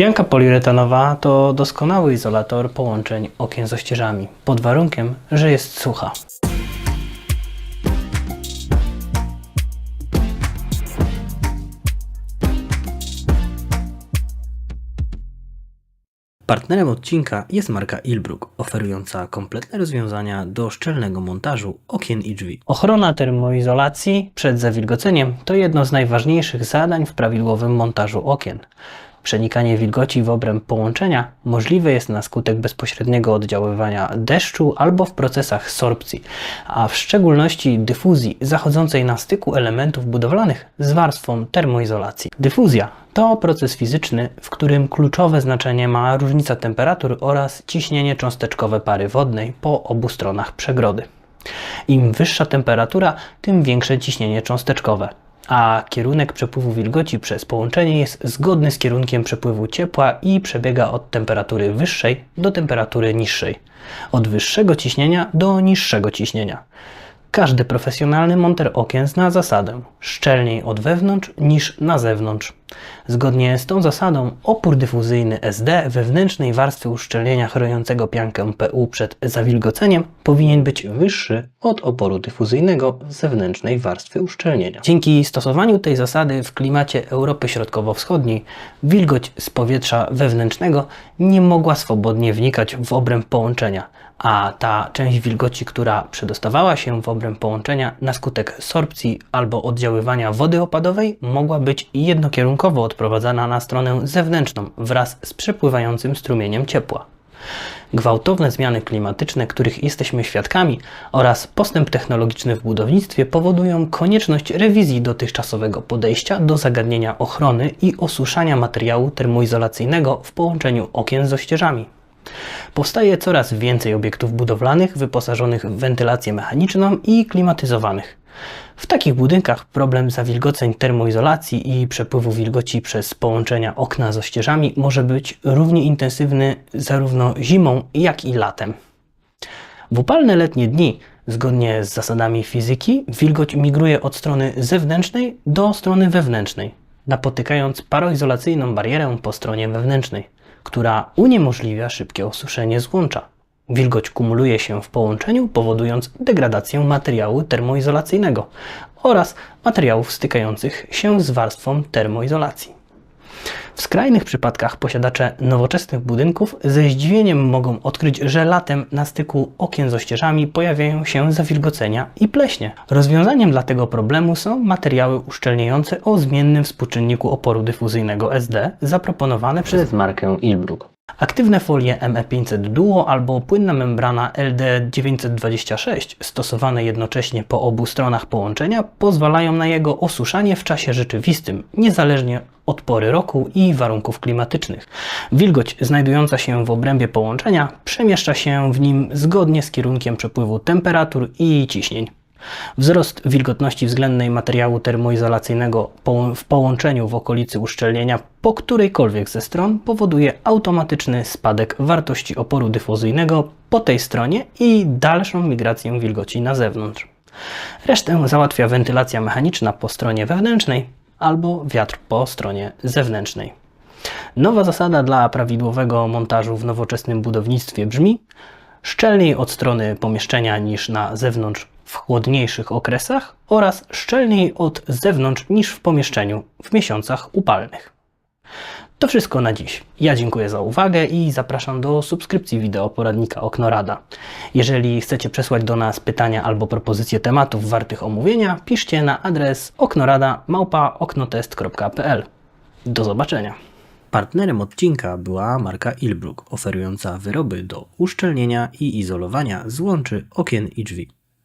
Pianka poliuretanowa to doskonały izolator połączeń okien z ościeżami, pod warunkiem, że jest sucha. Partnerem odcinka jest marka Ilbrook, oferująca kompletne rozwiązania do szczelnego montażu okien i drzwi. Ochrona termoizolacji przed zawilgoceniem to jedno z najważniejszych zadań w prawidłowym montażu okien. Przenikanie wilgoci w obręb połączenia możliwe jest na skutek bezpośredniego oddziaływania deszczu albo w procesach sorpcji, a w szczególności dyfuzji zachodzącej na styku elementów budowlanych z warstwą termoizolacji. Dyfuzja to proces fizyczny, w którym kluczowe znaczenie ma różnica temperatur oraz ciśnienie cząsteczkowe pary wodnej po obu stronach przegrody. Im wyższa temperatura, tym większe ciśnienie cząsteczkowe, a kierunek przepływu wilgoci przez połączenie jest zgodny z kierunkiem przepływu ciepła i przebiega od temperatury wyższej do temperatury niższej, od wyższego ciśnienia do niższego ciśnienia. Każdy profesjonalny monter okien zna zasadę szczelniej od wewnątrz niż na zewnątrz. Zgodnie z tą zasadą opór dyfuzyjny SD wewnętrznej warstwy uszczelnienia chroniącego piankę PU przed zawilgoceniem powinien być wyższy od oporu dyfuzyjnego zewnętrznej warstwy uszczelnienia. Dzięki stosowaniu tej zasady w klimacie Europy Środkowo-Wschodniej wilgoć z powietrza wewnętrznego nie mogła swobodnie wnikać w obręb połączenia, a ta część wilgoci, która przedostawała się w obręb połączenia na skutek sorpcji albo oddziaływania wody opadowej, mogła być jednokierunkowo odprowadzana na stronę zewnętrzną wraz z przepływającym strumieniem ciepła. Gwałtowne zmiany klimatyczne, których jesteśmy świadkami, oraz postęp technologiczny w budownictwie powodują konieczność rewizji dotychczasowego podejścia do zagadnienia ochrony i osuszania materiału termoizolacyjnego w połączeniu okien z ościeżami. Powstaje coraz więcej obiektów budowlanych wyposażonych w wentylację mechaniczną i klimatyzowanych. W takich budynkach problem zawilgoceń termoizolacji i przepływu wilgoci przez połączenia okna z ościeżami może być równie intensywny zarówno zimą, jak i latem. W upalne letnie dni, zgodnie z zasadami fizyki, wilgoć migruje od strony zewnętrznej do strony wewnętrznej, napotykając paroizolacyjną barierę po stronie wewnętrznej, która uniemożliwia szybkie osuszenie złącza. Wilgoć kumuluje się w połączeniu, powodując degradację materiału termoizolacyjnego oraz materiałów stykających się z warstwą termoizolacji. W skrajnych przypadkach posiadacze nowoczesnych budynków ze zdziwieniem mogą odkryć, że latem na styku okien z ościeżami pojawiają się zawilgocenia i pleśnie. Rozwiązaniem dla tego problemu są materiały uszczelniające o zmiennym współczynniku oporu dyfuzyjnego SD zaproponowane przez markę Ilbrook. Aktywne folie ME500 Duo albo płynna membrana LD926 stosowane jednocześnie po obu stronach połączenia pozwalają na jego osuszanie w czasie rzeczywistym, niezależnie od pory roku i warunków klimatycznych. Wilgoć znajdująca się w obrębie połączenia przemieszcza się w nim zgodnie z kierunkiem przepływu temperatur i ciśnień. Wzrost wilgotności względnej materiału termoizolacyjnego w połączeniu w okolicy uszczelnienia po którejkolwiek ze stron powoduje automatyczny spadek wartości oporu dyfuzyjnego po tej stronie i dalszą migrację wilgoci na zewnątrz. Resztę załatwia wentylacja mechaniczna po stronie wewnętrznej albo wiatr po stronie zewnętrznej. Nowa zasada dla prawidłowego montażu w nowoczesnym budownictwie brzmi: szczelniej od strony pomieszczenia niż na zewnątrz w chłodniejszych okresach oraz szczelniej od zewnątrz niż w pomieszczeniu w miesiącach upalnych. To wszystko na dziś. Ja dziękuję za uwagę i zapraszam do subskrypcji wideo poradnika Oknorada. Jeżeli chcecie przesłać do nas pytania albo propozycje tematów wartych omówienia, piszcie na adres oknorada@oknotest.pl. Do zobaczenia. Partnerem odcinka była marka Ilbrook, oferująca wyroby do uszczelnienia i izolowania złączy okien i drzwi.